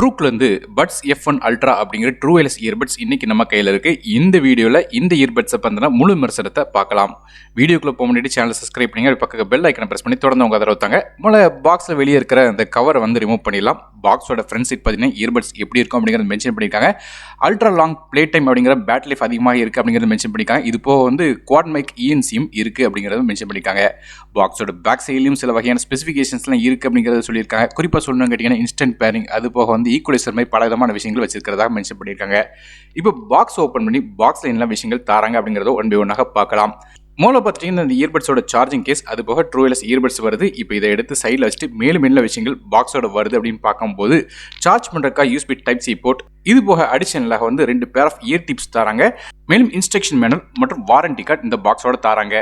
ட்ரூக்லேருந்து buds F one ultra அப்படிங்கிற true LS earbuds இன்னைக்கு நம்ம கையில் இருக்கு. இந்த வீடியோவில் இந்த இயர்பட்ஸை பற்றின முழு விமர்சனத்தை பார்க்கலாம். வீடியோக்குள்ள போக முன்னாடி சேனல் சப்ஸ்கிரைப் பண்ணி பக்கம் பெல் ஐக்கனை ப்ரெஸ் பண்ணி தொடர்ந்து உங்க அதை தாங்க. முதல்ல பாக்ஸில் வெளியே இருக்கிற அந்த கவரை வந்து ரிமூவ் பண்ணிடலாம். பாக்ஸோட ஃப்ரண்ட் பார்த்தீங்கன்னா இயர்பட்ஸ் எப்படி இருக்கும் அப்படிங்கிறத மென்ஷன் பண்ணியிருக்காங்க. அல்ட்ரா லாங் ப்ளே டைம் அப்படிங்கிற பேட் லைஃப் அதிகமாக இருக்குது அப்படிங்கிறத மென்ஷன் பண்ணியிருக்காங்க. இது போக வந்து குவாட் மைக் இஎன்சியும் இருக்குது அப்படிங்கிறத மென்ஷன் பண்ணியிருக்காங்க. பாக்ஸோட பேக் சைட்லையும் சில வகையான ஸ்பெசிஃபிகேஷன்ஸ்லாம் இருக்குது அப்படிங்கிறத சொல்லியிருக்காங்க. குறிப்பாக சொல்லணும்னு கேட்டிங்கன்னா இன்ஸ்டன்ட் பேரிங் அது போக வந்து ஈக்குவலைசர் மாதிரி பல விதமான விஷயங்கள் வச்சிருக்கிறதாக மென்ஷன் பண்ணியிருக்காங்க. இப்போ பாக்ஸ் ஓப்பன் பண்ணி பாக்ஸில் என்ன விஷயங்கள் தராங்க அப்படிங்கிறத ஒன் பை ஒன்னாக பார்க்கலாம். மூலம் பார்த்துட்டிங்கன்னா இந்த இயர்பட்ஸோட சார்ஜிங் கேஸ் அது போக ட்ரூஎல்எஸ் இயர்பட்ஸ் வருது. இப்போ இதை எடுத்து சைடில் வச்சுட்டு மேலும் என்ன விஷயங்கள் பாக்ஸோட வருது அப்படின்னு பார்க்கும்போது சார்ஜ் பண்ணுறக்கா யூஸ்பி டைப் சி போர்ட் இது போக அடிஷனலாக வந்து ரெண்டு பேர் ஆஃப் இயர் டிப்ஸ் தராங்க. மேலும் இன்ஸ்ட்ரக்ஷன் மேனல் மற்றும் வாரண்டி கார்டு இந்த பாக்ஸோட தராங்க.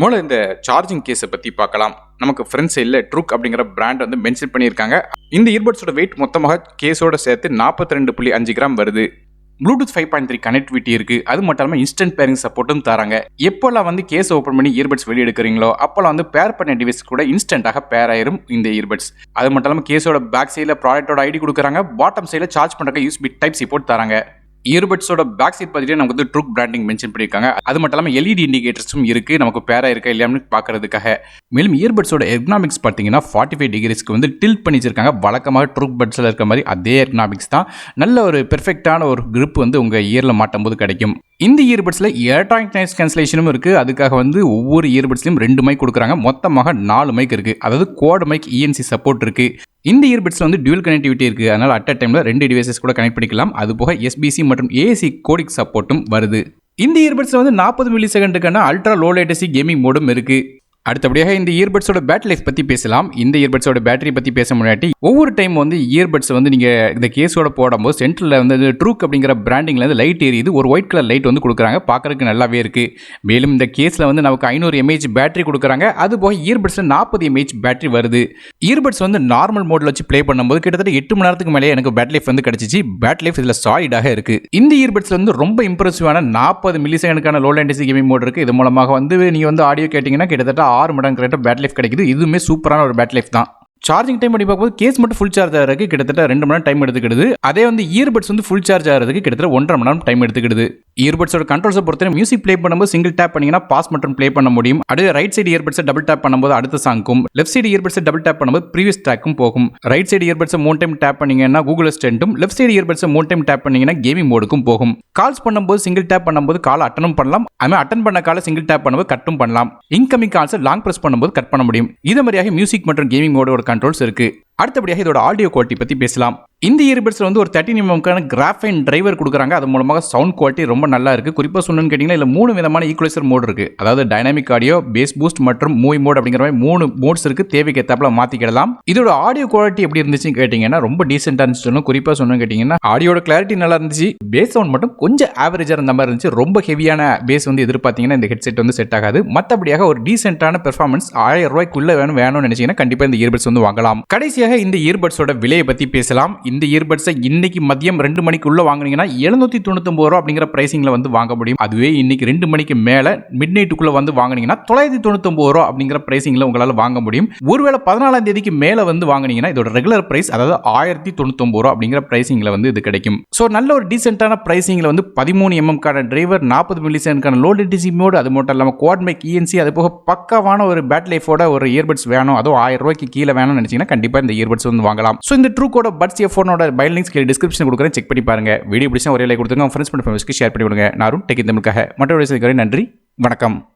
முதல்ல இந்த சார்ஜிங் கேஸை பற்றி பார்க்கலாம். நமக்கு ஃப்ரெண்ட்ஸ் சைடில் ட்ரூக் அப்படிங்கிற பிராண்ட் வந்து மென்ஷன் பண்ணியிருக்காங்க. இந்த இயர்பட்ஸோட வெயிட் மொத்தமாக கேஸோட சேர்த்து நாற்பத்தி ரெண்டு புள்ளி அஞ்சு கிராம் வருது. Bluetooth five point three connectivity இருக்குது அது மட்டும் இல்லாமல் இன்ஸ்டன்ட் பேரிங் சப்போர்ட்டும் தராங்க. எப்போல்லாம் வந்து கேஸ் ஓப்பன் பண்ணி இயர்பட்ஸ் வெளியெடுக்கிறீங்களோ அப்போல்லாம் வந்து பேர் பண்ண டிவைஸ் கூட இன்ஸ்டன்ட்டாக பேர் ஆயிரும் இந்த இயர்பட்ஸ் அது மட்டும் இல்லாமல் கேஸோட பேக் சைடில் ப்ராடக்ட்டோட ஐடி கொடுக்குறாங்க. பாட்டம் சைடில் சார்ஜ் பண்ணுறக்க யூஸ்பி டைப் சப்போர்ட் தராங்க. இயர்பட்ஸோட பேக் சைட் பார்த்துட்டு நமக்கு வந்து ட்ரூக் பிராண்டிங் மென்ஷன் பண்ணியிருக்காங்க அது மட்டும் இல்லாமல் எல்இடி இண்டிகேட்டர்ஸும் இருக்குது நமக்கு பேரா இருக்கா இல்லையான்னு பார்க்கறதுக்காக மேலும் இயர்பட்ஸோட எர்கனாமிக்ஸ் பார்த்தீங்கன்னா ஃபார்ட்டி ஃபைவ் டிகிரிஸ்க்கு வந்து டில்ட் பண்ணி வச்சிருக்காங்க. வழக்கமாக ட்ரூக் பட்ஸில் இருக்க மாதிரி அதே எர்கனாமிக்ஸ் தான். நல்ல ஒரு பெர்ஃபெக்டான ஒரு grip வந்து உங்கள் இயரில் மாட்டும் போது கிடைக்கும். இந்த இயர்பட்ஸில் எலக்ட்ரானிக் நாய்ஸ் கேன்சலேஷனும் இருக்குது அதுக்காக வந்து ஒவ்வொரு இயர்பட்ஸ்லையும் ரெண்டு மைக் கொடுக்குறாங்க. மொத்தமாக நாலு மைக் இருக்குது அதாவது கோட் மைக் இஎன்சி சப்போர்ட் இருக்குது இந்த இயர்பட்ஸில் வந்து டியூல் கனெக்டிவிட்டி இருக்குது அதனால் அட் அ டைமில் ரெண்டு டிவைசஸ் கூட கனெக்ட் பண்ணிக்கலாம். அது போக எஸ்பிசி மற்றும் ஏசி கோடிக் சப்போர்ட்டும் வருது. இந்த இயர்பட்ஸில் வந்து நாற்பது மில்லி செகண்டுக்கான அல்ட்ரா லோ லேட்டசி கேமிங் மோடும் இருக்குது அடுத்தபடியாக இந்த இயர்பட்ஸோட பேட்டரி லைஃப் பற்றி பேசலாம். இந்த இயர்பட்ஸோட பேட்டரி பற்றி பேச முன்னாடி ஒவ்வொரு டைம் வந்து இயர்பட்ஸ் வந்து நீங்கள் இந்த கேஸோட போடும்போது சென்டரில் வந்து ட்ரூக் அப்படிங்கிற பிராண்டிங்கில் வந்து லைட் எரியுது ஒரு ஒயிட் கலர் லைட் வந்து கொடுக்குறாங்க. பார்க்குறதுக்கு நல்லாவே இருக்குது மேலும் இந்த கேஸில் வந்து நமக்கு ஐநூறு எம்ஏஹெச் பேட்டரி கொடுக்குறாங்க. அது போக இயர்பட்ஸில் நாற்பது எம்ஏஹெச் பேட்டரி வருது. இயர்பட்ஸ் வந்து நார்மல் மோடில் வச்சு ப்ளே பண்ணும்போது கிட்டத்தட்ட எட்டு மணி நேரத்துக்கு மேலே எனக்கு பேட்டரி லைஃப் வந்து கிடச்சிச்சு. பேட்டரி லைஃப் இதில் சாலிடாக இருக்குது இந்த இயர்பட்ஸில் வந்து ரொம்ப இம்ப்ரெசிவான நாற்பது மில்லி செகண்டுக்கான லோ லேண்டசி கேமிங் மோட் இருக்குது இது மூலமாக வந்து நீங்கள் வந்து ஆடியோ கேட்டிங்கன்னா கிட்டத்தட்ட ஆறு மடங்கு நேரம் பேட் லைஃப் கிடைக்குது. இதுவுமே சூப்பரான ஒரு பேட் லைஃப் தான். சார்ஜிங் டைம் பண்ணி பார்க்கும்போது கேஸ் மட்டும் ஃபுல் சார்ஜ் ஆகிறதுக்கு கிட்டத்தட்ட ரெண்டு மணி நேரம் டைம் எடுத்துக்கிடுது. அதே வந்து இயர்பட்ஸ் வந்து ஃபுல் சார்ஜ் ஆகிறதுக்கு கிட்டத்தட்ட ஒன்றரை மணி நேரம் டைம் எடுத்துக்கிடுது. இயர்பட்ஸோட கண்ட்ரோல்ஸை பொறுத்தவரை மியூசிக் ப்ளே பண்ணும்போது சிங்கிள் டேப் பண்ணிங்கன்னா பாஸ் மற்றும் ப்ளே பண்ண முடியும். அடுத்து ரைட் சைடு இயர்பட்ஸை டபுள் டேப் பண்ணும்போது அடுத்த சாங்க்கும் லெஃப்ட் சைடு இயர்பட்ஸை டபுள் டேப் பண்ணும்போது ப்ரீவியஸ் ட்ராக்கும் போகும். ரைட் சைடு இயர்பட்ஸை மூணு டைம் டேப் பண்ணீங்கன்னா கூகுள் அசிஸ்டன்ட்டும் லெஃப்ட் சைடு இயர்பட்ஸை மூணு டைம் டேப் பண்ணீங்கன்னா கேமிங் மோடுக்கும் போகும். கால்ஸ் பண்ணும்போது சிங்கிள் டேப் பண்ணும்போது கால் அட்டனும் பண்ணலாம். அதுமாதிரி அட்டன் பண்ண காலை சிங்கிள் டேப் பண்ணும்போது கட்டும் பண்ணலாம். இன்கமிங் கால்ஸை லாங் ப்ரெஸ் பண்ணும்போது கட் பண்ண முடியும். இது மாதிரியாக மியூசிக் மற்றும் கேமிங் மோடோட கண்ட்ரோல்ஸ் இருக்கு. அடுத்தபடியாக இதோட ஆடியோ குவாலிட்டி பற்றி பேசலாம். இந்த இயர்பட்ஸில் வந்து ஒரு தேர்ட்டி எம்எம்க்கான கிராஃபைன் டிரைவர் கொடுக்குறாங்க. அது மூலமாக சவுண்ட் குவாலிட்டி ரொம்ப நல்லா இருக்குது குறிப்பாக சொன்னு கேட்டிங்கன்னா இல்லை மூணு விதமான ஈக்குவலைசர் மோட் இருக்குது அதாவது டைனாமிக் ஆடியோ பேஸ் பூஸ்ட் மற்றும் மூவி மோட் அப்படிங்கிற மாதிரி மூணு மோட்ஸ் இருக்குது தேவைக்கு ஏற்றாப்புல மாற்றிக்கிடலாம் இதோட ஆடியோ குவாலிட்டி எப்படி இருந்துச்சுன்னு கேட்டிங்கன்னா ரொம்ப டீசெண்டாக இருந்துச்சு சொல்லணும் குறிப்பாக சொன்னு கேட்டிங்கன்னா ஆடியோட கிளாரிட்டி நல்லா இருந்துச்சு. பேஸ் சவுண்ட் மட்டும் கொஞ்சம் ஆவரேஜாக இருந்த மாதிரி இருந்துச்சு. ரொம்ப ஹெவியான பேஸ் வந்து எதிர்பார்த்தீங்கன்னா இந்த ஹெட்செட் வந்து செட் ஆகாது. மற்றபடியாக ஒரு டீசென்ட்டான பெர்ஃபார்மன்ஸ் ஆயிரம் ரூபாய்க்குள்ள வேணும் வேணும்னு நினைச்சீங்கன்னா கண்டிப்பாக இந்த இயர்பட்ஸ் வந்து வாங்கலாம். கடைசியாக இந்த இயர்பட்ஸோட விலையை பற்றி பேசலாம். இந்த இயர்பட்ஸை இன்னைக்கு மதியம் ரெண்டு மணிக்குள்ளே வாங்குனீங்கன்னா எழுநூத்தி தொண்ணூத்தொம்பது ரூபா அப்படிங்கிற ப்ரைஸிங்கில் வந்து வாங்க முடியும். அதுவே இன்னைக்கு ரெண்டு மணிக்கு மேலே மிட் நைட்டுக்குள்ள வந்து வாங்கினீங்கன்னா தொள்ளாயிரத்தி தொண்ணூத்தொம்பது ரூபா அப்படிங்கிற ப்ரைஸிங்கில் உங்களால் வாங்க முடியும். ஒருவேளை பதினாலாம் தேதிக்கு மேலே வந்து வாங்குனீங்கன்னா இதோட ரெகுலர் பிரைஸ் அதாவது ஆயிரத்தி தொண்ணூத்தொம்பது ரூபா அப்படிங்கிற ப்ரைஸிங்கில் வந்து இது கிடைக்கும். ஸோ நல்ல ஒரு டீசென்ட்டான ப்ரைஸிங்கில் வந்து பதிமூணு எம்எம்கான டிரைவர் நாற்பது மில்லிசனுக்கான லோடு டிசி மோடு அது மட்டும் இல்லாமல் குவாட்மேக் இஎன்சி அது போக பக்காவான ஒரு பேட் லைஃபோட ஒரு இயர்பட்ஸ் வேணும். அதுவும் ஆயிரம் ரூபாய்க்கு கீழே வேணும்னு நினச்சிங்கன்னா கண்டிப்பாக இந்த இயர்பட்ஸ் வந்து வாங்கலாம். ஸோ இந்த ட்ரூக்கோட பட்ஸ் எஃபோனோட ஃபோனோட பைலிங்ஸ் கீழே டிஸ்கிரிப்ஷன் கொடுக்குறேன். செக் பண்ணி பாருங்கள் வீடியோ பிடிச்சா ஒரே லைக் கொடுத்துங்க ஃப்ரெண்ட்ஸ் பண்ண ஃபேமிலிஸ்க்கு ஷேர் பண்ணி விடுங்க நாரும் டெக்கின் தமிழுக்காக மற்றொரு நன்றி வணக்கம்.